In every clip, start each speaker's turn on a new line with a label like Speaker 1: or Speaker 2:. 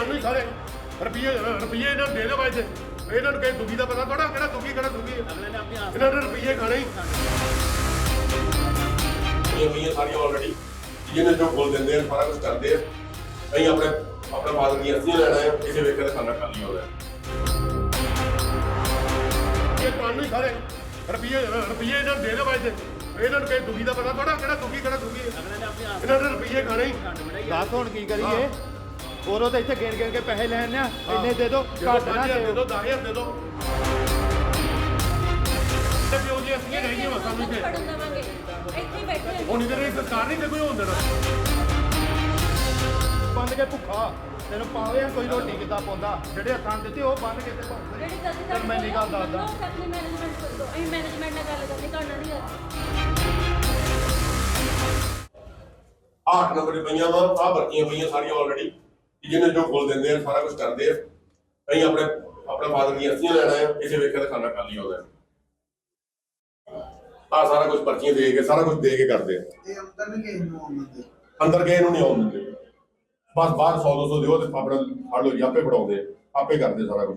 Speaker 1: ਕਾਨੂੰਨ ਹੀ ਸਾਰੇ। ਰੁਪਈਏ ਰੁਪਈਏ ਇਹਨਾਂ ਨੂੰ ਦੇ ਦਿਓ ਬਾਈ ਤੇ ਇਹਨਾਂ ਨੂੰ ਕਹੇ ਦੁਖੀ ਦਾ ਪਤਾ ਥੋੜਾ ਕਿਹੜਾ ਦੁਖੀ ਕਿਹੜਾ ਦੁਖੀ। ਹੈ।
Speaker 2: ਅਗਲੇ ਨੇ ਆਪਣੀ ਆਸ
Speaker 1: ਇਹਨਾਂ ਨੇ ਰੁਪਈਏ ਖਾਣੇ ਹੀ।
Speaker 3: ਇਹ ਪਈਆਂ ਸਾਰੀਆਂ ਆਲਰੇਡੀ ਜਿਹਨੇ ਜੋ ਬੋਲ ਦਿੰਦੇ ਆ ਸਾਰਾ ਕੁਝ ਕਰਦੇ ਆ। ਅਸੀਂ ਆਪਣੇ ਆਪਣੇ ਫਾਦਰ ਦੀਆਂ ਅਰਜ਼ੀਆਂ ਲੈਣਾ ਹੈ ਕਿਸੇ ਵੇਖੇ ਦਾ ਖਾਣਾ ਖਾਲੀ ਹੋ ਰਿਹਾ।
Speaker 1: ਇਹ ਕਾਨੂੰਨ ਹੀ ਸਾਰੇ। ਰੁਪਈਏ ਰੁਪਈਏ ਇਹਨਾਂ ਨੂੰ ਦੇ ਦਿਓ ਬਾਈ ਤੇ ਇਹਨਾਂ ਨੂੰ ਕਹੇ ਦੁਖੀ ਦਾ ਪਤਾ ਥੋੜਾ ਕਿਹੜਾ ਦੁਖੀ ਕਿਹੜਾ ਦੁਖੀ। ਹੈ।
Speaker 2: ਅਗਲੇ ਨੇ ਆਪਣੀ ਆਸ
Speaker 1: ਇਹਨਾਂ ਨੇ ਰੁਪਈਏ ਖਾਣੇ ਹੀ।
Speaker 2: ਘੱਟ ਬਣਾਈ
Speaker 4: ਦੱਸ ਹੁਣ ਕੀ ਕਰੀਏ? ਉਰੋਂ ਤਾਂ ਇੱਥੇ ਗਿਣ ਗਿਣ ਕੇ ਪੈਸੇ ਲੈਣੇ ਆ। ਇੰਨੇ ਦੇ ਦਿਓ ਘੱਟ ਨਾ
Speaker 1: ਦੇ
Speaker 4: ਦਿਓ
Speaker 1: ਦਿਓ 10000 ਦੇ ਦਿਓ। ਤੇ ਪਿਓ ਜੀ ਅਸੀਂ ਰਹਿ ਗਏ ਸਾਨੂੰ ਇੱਥੇ
Speaker 5: ਫੜਨ ਦੇਵਾਂਗੇ। ਇੱਥੇ ਬੈਠੇ ਹਾਂ।
Speaker 1: ਹੁਣ ਇਧਰ ਇਹ ਸਰਕਾਰ ਨਹੀਂ ਤੇ ਕੋਈ ਹੋਣ ਦੇਣਾ।
Speaker 4: ਬੰਦ ਕੇ ਭੁੱਖਾ। ਤੈਨੂੰ ਪਾਵੇ ਕੋਈ ਰੋਟੀ ਕਿੱਦਾਂ ਪਾਉਂਦਾ? ਜਿਹੜੇ ਹੱਥਾਂ ਨੂੰ ਦਿੱਤੇ ਉਹ ਬੰਦ ਕੇ ਤੇ ਭੁੱਖ
Speaker 5: ਜਿਹੜੀ ਗਲਤੀ
Speaker 4: ਤੇ ਮੈਂ ਨਹੀਂ ਗੱਲ ਦੱਸਦਾ।
Speaker 5: ਆਪਣੀ ਮੈਨੇਜਮੈਂਟ ਕਰ। ਦੋ ਅਸੀਂ ਮੈਨੇਜਮੈਂਟ ਨਾਲ ਗੱਲ ਕਰਨੀ ਤੁਹਾਡਾ ਨਹੀਂ ਕਰਨੀ
Speaker 3: ਆਹ ਅੱਠ ਨੰਬਰ ਦੀਆਂ ਪਈਆਂ ਵਾ ਆਹ ਵਰਤੀਆਂ ਪਈਆਂ ਸਾਰੀਆਂ ਆਲਰੇਡੀ ਜਿਹਨੇ ਜੋ ਬੋਲ ਦਿੰਦੇ ਆ ਸਾਰਾ ਕੁਝ ਕਰਦੇ ਆ। ਅਸੀਂ ਆਪਣੇ ਆਪਣੇ ਫਾਦਰ ਦੀਆਂ ਅਰਜ਼ੀਆਂ ਲੈਣਾ ਹੈ ਕਿਸੇ ਵੇਖੇ ਦਾ ਖਾਣਾ ਖਾਲੀ ਰਿਹਾ ਆਹ ਸਾਰਾ ਕੁਝ ਪਰਚੀਆਂ ਦੇ ਕੇ ਸਾਰਾ ਕੁਝ ਦੇ ਕੇ ਕਰਦੇ ਆ।
Speaker 6: ਇਹ ਅੰਦਰ ਨਹੀਂ ਕਿਸੇ ਨੂੰ ਆਉਣ ਦਿੰਦੇ?
Speaker 3: ਅੰਦਰ ਗਏ ਨੂੰ ਨਹੀਂ ਆਉਣ ਦਿੰਦੇ। ਬਸ ਬਾਹਰ 100 200 ਦਿਓ ਤੇ ਆਪਣਾ ਫੜ ਲਓ ਜੀ ਆਪੇ ਪੜਾਉਂਦੇ ਆਪੇ ਕਰਦੇ ਸਾਰਾ ਕੁਝ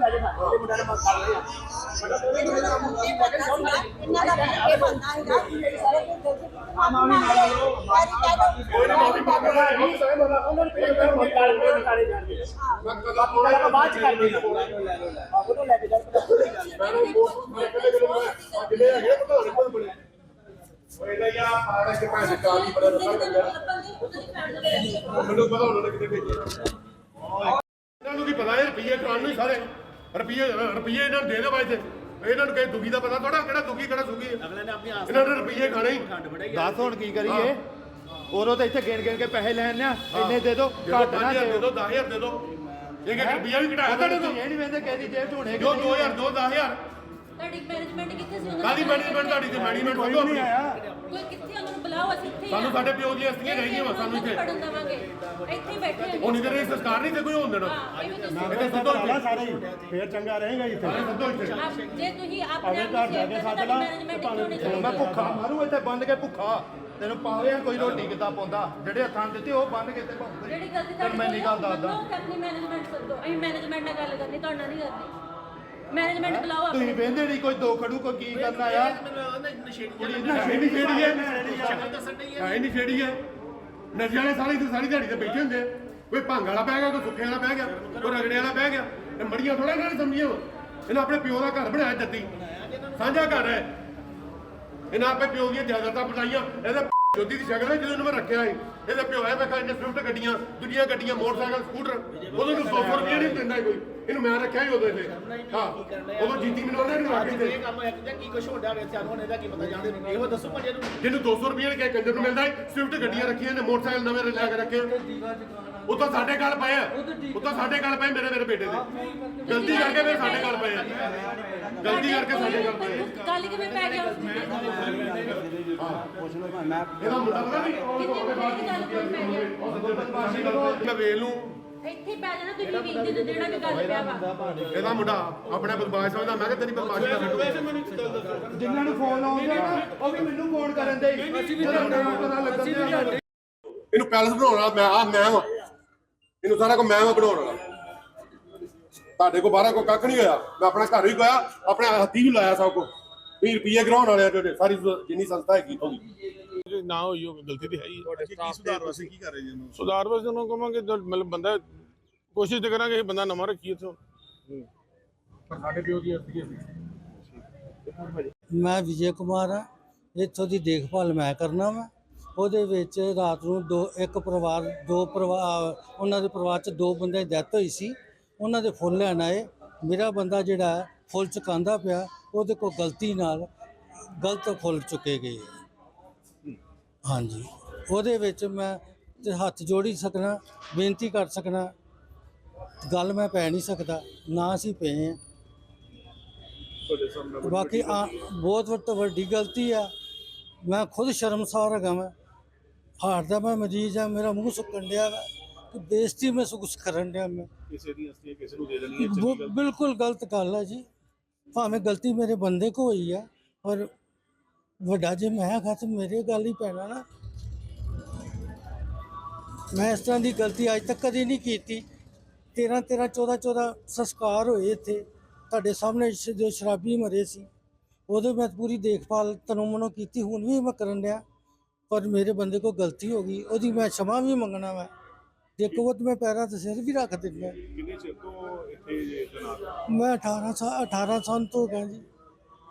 Speaker 3: ਸਾਹਿਬ ਉਹਨੇ ਚਪੇੜ ਮਾਰੀ ਕੋਈ ਓਏ ਸਾਡੇ ਕੀ ਲਾਉਗੀ ਪਤਾ ਨਹੀਂ ਬਾਤ ਕੋਈ ਨਾ ਮਾਫੀ ਮੰਗ ਰਿਹਾ ਹੈ ਹਮ ਸਹਿ ਉਹਨਾਂ ਨੇ ਕੋਈ ਮੈਂ ਮੰਗ ਮੈਂ ਕਦਾ ਪੋਣਾ ਬਾਅਦ ਚ ਕਰ ਦੇ ਮੈਨੂੰ ਬਹੁਤ ਮੈਂ ਕਹਿੰਦੇ ਕਿ ਮੈਂ ਅਗਲੇ ਹੈਗੇ ਪਤਾ ਨਹੀਂ ਕੋਣ ਬਣੇ ਓਏ ਲੈ ਯਾ ਪਾੜਾ ਕੇ ਪੈਸੇ ਕਾਲੀ ਬੜਾ ਲੱਗਾ ਮੈਨੂੰ ਪਤਾ ਉਹਨਾਂ ਨੇ ਕਿਤੇ ਭੇਜੇ
Speaker 1: ਇਹਨਾਂ ਨੂੰ ਕੀ ਪਤਾ ਇਹ ਰੁਪਈਏ ਕਾਨੂੰਨ ਹੀ ਸਾਰੇ। ਰੁਪਈਏ ਰੁਪਈਏ ਇਹਨਾਂ ਨੂੰ ਦੇ ਦਿਓ ਬਾਈ ਤੇ ਇਹਨਾਂ ਨੂੰ ਕਹੇ ਦੁਖੀ ਦਾ ਪਤਾ ਥੋੜਾ ਕਿਹੜਾ ਦੁਖੀ ਕਿਹੜਾ ਹੈ।
Speaker 2: ਅਗਲੇ ਨੇ ਆਪਣੀ ਆਸ
Speaker 1: ਇਹਨਾਂ ਨੇ ਰੁਪਈਏ ਖਾਣੇ ਹੀ।
Speaker 4: ਦੱਸ ਹੁਣ ਕੀ ਕਰੀਏ? ਉਰੋਂ ਤਾਂ ਇੱਥੇ ਗਿਣ ਗਿਣ ਕੇ ਪੈਸੇ ਲੈਣੇ ਆ। ਇੰਨੇ ਦੇ ਦਿਓ
Speaker 1: ਜਦੋਂ
Speaker 4: ਘੱਟ ਨਾ
Speaker 1: 5000 ਦੇ
Speaker 4: ਦਿਓ।
Speaker 1: ਦਿਓ 10000 ਦੇ ਦਿਓ। ਇੱਕ ਇੱਕ ਰੁਪਈਆ ਵੀ ਘਟਾਇਆ ਤੁਹਾਡੇ ਤੋਂ
Speaker 4: ਇਹ ਨਹੀਂ ਵੇਂਦੇ ਕਿਹਦੀ ਜੇਬ ਚ ਹੋਣੇ
Speaker 1: ਜੋ 2000 ਦੋ 10000
Speaker 5: ਤੁਹਾਡੀ ਮੈਨੇਜਮੈਂਟ ਕਿੱਥੇ ਸੀ? ਉਹਨਾਂ
Speaker 1: ਕਾਦੀ ਮੈਨੇਜਮੈਂਟ ਤੁਹਾਡੀ ਤੇ? ਮੈਨੇਜਮੈਂਟ
Speaker 4: ਕੋਈ
Speaker 1: ਕੋਈ
Speaker 4: ਨਹੀਂ ਆਇਆ।
Speaker 5: ਕੋਈ ਕਿੱਥੇ? ਉਹਨਾਂ ਨੂੰ ਬੁਲਾਓ ਅਸੀਂ ਇੱਥੇ ਹੀ
Speaker 1: ਸਾਨੂੰ। ਸਾਡੇ ਪਿਓ ਦੀਆਂ ਅਸਤੀਆਂ ਰਹਿ ਗਈਆਂ ਵਾ ਸਾਨੂੰ ਇੱਥੇ।
Speaker 5: ਦੇਵਾਂਗੇ। ਇੱਥੇ ਹੀ ਬੈਠੇ ਹਾਂ
Speaker 1: ਹੁਣ ਇਧਰ ਇਹ ਸਰਕਾਰ ਨਹੀਂ ਤੇ ਕੋਈ ਹੋਣ ਦੇਣਾ।
Speaker 5: ਹਾਂ, ਇਹ ਵੀ ਤੁਸੀਂ
Speaker 1: ਇਹਦੇ ਸੱਦੋ ਇੱਥੇ
Speaker 4: ਸਾਰੇ ਫੇਰ ਚੰਗਾ ਰਹੇਗਾ ਇੱਥੇ।
Speaker 1: ਸੱਦੋ ਇੱਥੇ
Speaker 5: ਆਪ- ਜੇ ਤੁਸੀਂ ਆਪਣੇ
Speaker 4: ਆਪਣੇ ਘਰ ਜਾ ਕੇ ਸੱਦ ਲਾ
Speaker 5: ਮੈਨੇਜਮੈਂਟ ਕਿਉਂ ਨਹੀਂ ਚੱਲਦੀ
Speaker 4: ਮੈਂ ਭੁੱਖਾ ਮਾਰੂ ਇੱਥੇ ਬੰਦ ਕੇ ਭੁੱਖਾ। ਤੈਨੂੰ ਪਾਵੇ ਕੋਈ ਰੋਟੀ ਕਿੱਦਾਂ ਪਾਉਂਦਾ? ਜਿਹੜੇ ਹੱਥਾਂ ਨੂੰ ਦਿੱਤੇ ਉਹ ਬੰਦ ਕੇ ਤੇ ਭੁੱਖ।
Speaker 5: ਜਿਹੜੀ ਗਲਤੀ
Speaker 4: ਤੇ ਮੈਂ ਨਹੀਂ ਗੱਲ ਦੱਸਦਾ।
Speaker 5: ਆਪਣੀ ਮੈਨੇਜਮੈਂਟ ਕਰ ਦੋ ਅਸੀਂ ਮੈਨੇਜਮੈਂਟ ਨਾਲ ਗੱਲ ਕਰਨੀ ਤੁਹਾਡਾ ਨਹੀਂ ਕਰਨੀ। ਮੈਨੇਜਮੈਂਟ ਬੁਲਾਓ
Speaker 4: ਤੁਸੀਂ
Speaker 5: ਆਪਣੇ।
Speaker 4: ਵੇਂਦੇ ਨਹੀਂ ਕੋਈ ਦੋ ਖੜੂ ਕੋਈ ਕੀ ਕਰਨਾ ਆ
Speaker 1: ਕੁੜੀ ਨਹੀਂ ਛੇੜੀ ਹੈ। ਹੈ ਨਹੀਂ ਛੇੜੀ ਹੈ। ਨਸ਼ੇ ਵਾਲੇ ਸਾਰੇ ਇੱਥੇ ਸਾਰੀ ਦਿਹਾੜੀ ਤੇ ਬੈਠੇ ਹੁੰਦੇ ਆ। ਕੋਈ ਭੰਗ ਵਾਲਾ ਬਹਿ ਗਿਆ ਕੋਈ ਸੁੱਕੇ ਵਾਲਾ ਬਹਿ ਗਿਆ ਕੋਈ ਰਗੜੇ ਵਾਲਾ ਬਹਿ ਗਿਆ। ਇਹ ਮੜੀਆਂ ਥੋੜਾ ਇਹਨਾਂ ਨੇ ਸਮਝੀਆਂ ਵਾ। ਇਹਨਾਂ ਆਪਣੇ ਪਿਓ ਦਾ ਘਰ ਬਣਾਇਆ ਜੱਦੀ। ਸਾਂਝਾ ਘਰ ਹੈ। ਇਹਨਾਂ ਆਪੇ ਪਿਓ ਦੀਆਂ ਜਾਇਦਾਦਾਂ ਬਚਾਈਆਂ ਇਹਦੇ ਜੋਦੀ ਦੀ ਸ਼ਕਲ ਹੈ ਜਦੋਂ ਇਹਨੂੰ ਮੈਂ ਰੱਖਿਆ ਸੀ। ਇਹਦੇ ਪਿਓ ਐ ਵੇਖਾ ਇਹਨੇ ਸਵਿਫਟ ਗੱਡੀਆਂ ਦੂਜੀਆਂ ਗੱਡੀਆਂ ਮੋਟਰਸਾਈਕਲ ਸਕੂਟਰ। ਉਦੋਂ ਨੂੰ 100 ਰੁਪਏ ਨਹੀਂ ਦਿੰਦਾ ਕੋਈ। ਇਹਨੂੰ ਮੈਂ ਰੱਖਿਆ ਸੀ ਉਦੋਂ ਇੱਥੇ ਹਾਂ ਉਦੋਂ ਜੀਤੀ ਮੈਨੂੰ ਉਹਨੇ ਨੂੰ ਰੱਖ
Speaker 2: ਇਹ
Speaker 1: ਦਿੱਤੇ।
Speaker 2: ਕੰਮ ਇੱਕ ਜਾਂ ਕੀ ਕੁਛ ਹੋਣਾ ਵੇ ਸਾਨੂੰ ਇਹਦਾ ਕੀ ਪਤਾ ਜਾਣਦੇ ਨਹੀਂ। ਇਹੋ ਦੱਸੋ ਭਾਜੀ ਨੂੰ
Speaker 1: ਜਿਹਨੂੰ 200 ਰੁਪਏ ਦੇ ਕੰਜਰ ਨੂੰ ਮਿਲਦਾ ਹੈ ਸਵਿਫਟ ਗੱਡੀਆਂ ਰੱਖੀਆਂ ਨੇ ਮੋਟਰਸਾਈਕਲ ਨਵੇਂ ਲੈ ਕੇ ਰੱਖੇ। ਉਹ ਤਾਂ ਸਾਡੇ ਗੱਲ ਪਏ ਉਹ ਤਾਂ ਸਾਡੇ ਗੱਲ ਪਏ ਮੇਰੇ ਮੇਰੇ ਬੇਟੇ ਦੇ। ਗਲਤੀ ਕਰਕੇ ਫਿਰ ਸਾਡੇ ਗੱਲ ਪਏ ਗਲਤੀ ਕਰਕੇ ਸਾਡੇ ਗੱਲ ਪਏ
Speaker 5: ਕੱਲ ਕਿਵੇਂ ਪੈ ਗਿਆ
Speaker 1: ਇਹਦਾ ਮੁੰਡਾ ਪਤਾ ਨਹੀਂ।
Speaker 5: ਕਿੰਨੇ ਗੱਲ ਪੈ ਗਿਆ
Speaker 1: ਮੈਂ ਵੇਲ ਨੂੰ
Speaker 5: ਇੱਥੇ ਹੀ ਪੈ ਜਾਣਾ ਤੁਸੀਂ ਵੀ ਇੱਜ਼ਤ ਜਿਹੜਾ ਵੀ ਗੱਲ ਪਿਆ ਵਾ।
Speaker 1: ਇਹਦਾ ਮੁੰਡਾ ਆਪਣਾ ਬਦਮਾਸ਼ ਸਮਝਦਾ ਮੈਂ ਕਿਹਾ ਤੇਰੀ ਬਦਮਾਸ਼ੀ ਦਾ ਕੱਢੂ
Speaker 4: ਜਿਨ੍ਹਾਂ ਨੂੰ ਫੋਨ ਲਾਉਂਦੇ ਨਾ ਉਹ ਵੀ ਮੈਨੂੰ ਫੋਨ ਕਰਨ ਦੇ ਜਦੋਂ ਮੈਨੂੰ ਪਤਾ ਲੱਗਦਾ
Speaker 1: ਇਹਨੂੰ ਪੈਲਸ ਬਣਾਉਣ ਵਾਲਾ ਮੈਂ ਆ ਮੈਂ ਵਾਂ। ਇਹਨੂੰ ਸਾਰਾ ਕੁਝ ਮੈਂ ਵਾਂ ਬਣਾਉਣ ਵਾਲਾ। ਤੁਹਾਡੇ ਕੋਲ ਬਾਹਰ ਕੋਈ ਕੱਖ ਨਹੀਂ ਹੋਇਆ। ਮੈਂ ਆਪਣਾ ਘਰ ਵੀ ਗਿਆ ਆਪਣੇ ਹੱਥੀ ਵੀ ਲਾਇਆ ਸਭ ਕੁਝ 20 ਰੁਪਏ ਗਰਾਉਣ ਵਾਲੇ ਆ ਤੁਹਾਡੇ ਸਾਰੀ ਜਿੰਨੀ ਸੰਸਥਾ ਹੈਗੀ ਉਹਦੀ
Speaker 7: ਨਾ ਹੋਈ ਉਹ ਗਲਤੀ ਤੇ ਹੈ ਹੀ ਹੈ।
Speaker 6: ਕੀ ਸੁਧਾਰ ਵਾਸਤੇ ਕੀ ਕਰ ਰਹੇ ਜੀ ਇਹਨੂੰ
Speaker 7: ਸੁਧਾਰ ਬਸ ਉਹਨੂੰ ਕਹਾਂਗੇ ਜਦ ਮਤਲਬ ਬੰਦਾ ਕੋਸ਼ਿਸ਼ ਤੇ ਕਰਾਂਗੇ ਇਹ ਬੰਦਾ ਨਵਾਂ ਰੱਖੀਏ ਇੱਥੋਂ।
Speaker 8: ਮੈਂ ਵਿਜੇ ਕੁਮਾਰ ਆ ਇੱਥੋਂ ਦੀ ਦੇਖਭਾਲ ਮੈਂ ਕਰਨਾ ਵਾ। ਉਹਦੇ ਵਿੱਚ ਰਾਤ ਨੂੰ ਦੋ ਇੱਕ ਪਰਿਵਾਰ ਦੋ ਪਰਿਵਾਰ ਉਹਨਾਂ ਦੇ ਪਰਿਵਾਰ ਚ ਦੋ ਬੰਦੇ ਦੀ ਡੈਥ ਹੋਈ ਸੀ। ਉਹਨਾਂ ਦੇ ਫੁੱਲ ਲੈਣ ਆਏ। ਮੇਰਾ ਬੰਦਾ ਜਿਹੜਾ ਹੈ, ਫੁੱਲ ਚੁਕਾਉਂਦਾ ਪਿਆ ਉਹਦੇ ਕੋਲ ਗਲਤੀ ਨਾਲ ਗਲਤ ਫੁੱਲ ਚੁੱਕੇ ਗਏ। ਹਾਂਜੀ। ਉਹਦੇ ਵਿੱਚ ਮੈਂ ਤੇ ਹੱਥ ਜੋੜੀ ਸਕਣਾ ਬੇਨਤੀ ਕਰ ਸਕਣਾ ਗੱਲ ਮੈਂ ਪੈ ਨਹੀਂ ਸਕਦਾ ਨਾ ਅਸੀਂ ਪਏ ਆ
Speaker 6: ਤੁਹਾਡੇ ਸਾਹਮਣੇ
Speaker 8: ਬਾਕੀ ਆ ਬਹੁਤ ਵੱਟ ਵੱਡੀ ਗਲਤੀ ਆ ਮੈਂ ਖੁਦ ਸ਼ਰਮਸਾਰ ਹੈਗਾ ਮੈਂ ਹਾਰਟ ਦਾ ਮੈਂ ਮਰੀਜ਼ ਆ ਮੇਰਾ ਮੂੰਹ ਸੁੱਕਣ ਡਿਆ ਵਾ ਤੇ ਬੇਇੱਜ਼ਤੀ ਮੈਂ ਸੁਖ ਕਰਨ ਡਿਆ ਮੈਂ।
Speaker 6: ਕਿਸੇ ਦੀ ਅਸਲੀਅਤ ਕਿਸੇ ਨੂੰ ਦੇ ਦੇਣੀ ਹੈ
Speaker 8: ਬਿਲਕੁਲ ਗਲਤ ਗੱਲ ਆ ਜੀ। ਭਾਵੇਂ ਗਲਤੀ ਮੇਰੇ ਬੰਦੇ ਕੋ ਹੋਈ ਆ ਪਰ ਵੱਡਾ ਜੇ ਮੈਂ ਖਤ ਮੇਰੇ ਗੱਲ ਹੀ ਪੈਣਾ ਨਾ। ਮੈਂ ਇਸ ਤਰ੍ਹਾਂ ਦੀ ਗਲਤੀ ਅੱਜ ਤੱਕ ਕਦੀ ਨਹੀਂ ਕੀਤੀ। 13 13 14 14 ਸੰਸਕਾਰ ਹੋਏ ਇੱਥੇ। ਤੁਹਾਡੇ ਸਾਹਮਣੇ ਜੋ ਸ਼ਰਾਬੀ ਮਰੇ ਸੀ ਉਹਦੇ ਮੈਂ ਪੂਰੀ ਦੇਖਭਾਲ ਤਨੂੰ ਮਨੋ ਕੀਤੀ ਹੁਣ ਵੀ ਮੈਂ ਕਰਨ ਰਿਹਾ ਪਰ ਮੇਰੇ ਬੰਦੇ ਕੋ ਗਲਤੀ ਹੋ ਗਈ ਉਹਦੀ ਮੈਂ ਸ਼ਮਾ ਵੀ ਮੰਗਣਾ ਵਾ। ਦੇਖੋ ਉਹ ਮੈਂ ਪੈਰਾਂ ਤੇ ਸਿਰ ਵੀ ਰੱਖ ਦਿੰਦਾ। ਮੈਂ 18 ਸਾਲ 18 ਸਾਲ ਤੋਂ ਹੈਗਾ ਜੀ।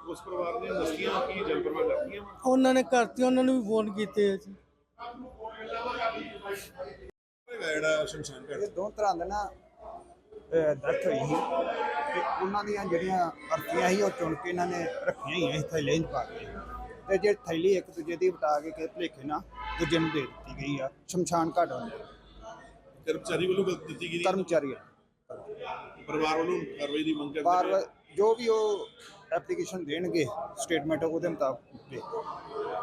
Speaker 6: ਉਸ ਪਰਿਵਾਰ ਦੀਆਂ ਮਸਤੀਆਂ ਕੀ ਜਨਪਰਮਾ ਕਰਤੀਆਂ
Speaker 8: ਉਹਨਾਂ ਨੇ ਕਰਤੀ ਉਹਨਾਂ ਨੂੰ ਵੀ ਫੋਨ ਕੀਤੇ ਆ ਜੀ।
Speaker 6: ਜਿਹੜਾ ਸ਼ਮਸ਼ਾਨ ਘਾਟ।
Speaker 9: ਇਹ ਦੋ ਤਰ੍ਹਾਂ ਦੇ ਨਾ ਡੈਥ ਹੋਈ ਸੀ। ਤੇ ਉਹਨਾਂ ਦੀਆਂ ਜਿਹੜੀਆਂ ਅਰਥੀਆਂ ਸੀ ਉਹ ਚੁਣ ਕੇ ਇਹਨਾਂ ਨੇ ਰੱਖੀਆਂ ਹੀ ਇਸ ਥੈਲੇ 'ਚ ਪਾ ਕੇ। ਤੇ ਜੇ ਥੈਲੀ ਇੱਕ ਦੂਜੇ ਦੀ ਬਤਾ ਕੇ ਕਿ ਭਲੇਖੇ ਨਾ ਦੂਜੇ ਨੂੰ ਦੇ ਦਿੱਤੀ ਗਈ ਆ ਸ਼ਮਸ਼ਾਨ ਘਾਟ ਹੁੰਦੇ
Speaker 6: ਕਰਮਚਾਰੀ ਵੱਲੋਂ ਗਲਤੀ ਕੀਤੀ ਗਈ
Speaker 9: ਕਰਮਚਾਰੀ
Speaker 6: ਪਰਿਵਾਰ ਵੱਲੋਂ ਕਾਰਵਾਈ ਦੀ ਮੰਗ ਕਰਦੇ
Speaker 9: ਬਾਰ। ਜੋ ਵੀ ਉਹ ਐਪਲੀਕੇਸ਼ਨ ਦੇਣਗੇ ਸਟੇਟਮੈਂਟ ਉਹਦੇ ਮੁਤਾਬਕ